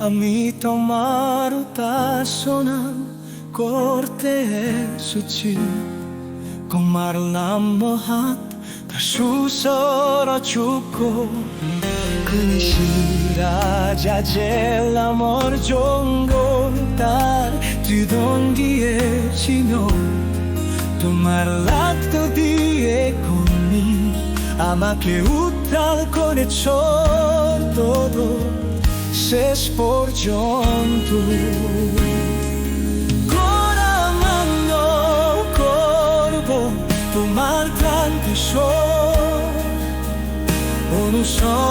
আমি তোমার উপাসনা করতে এসেছি। তোমার নাম মহাত সুসর চুকো রাজা জেল আমার জঙ্গল, তার ত্রিদন দিয়েছিল। তোমার লাগতো দিয়ে কমি আমাকে উদ্ধার করেছ। se sporgiontu Cora mano corpo tu maltranti shor Onu shor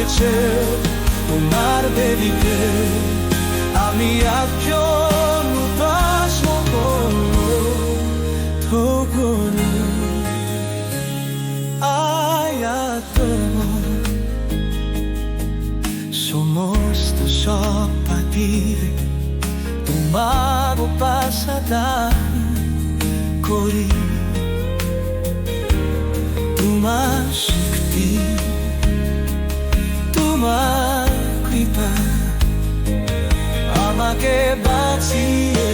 άνοιξε το μαρβελικέ αμία ποιον ουρπάσμο πόνο το πόνο Ayatemo Somos tu sopati Tu mago pasadar Corina আমাকে বাঁচিয়ে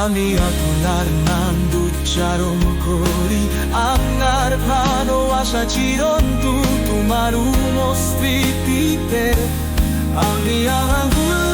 আমি আপনার নাম উচ্চারণ করি। আপনার ভালোবাসা চিরন্তু তোমার উপস্থিতিতে আমি আঙুল্লা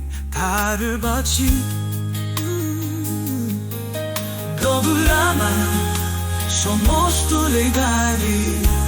달을 바치 Dobrana, somos tu legari.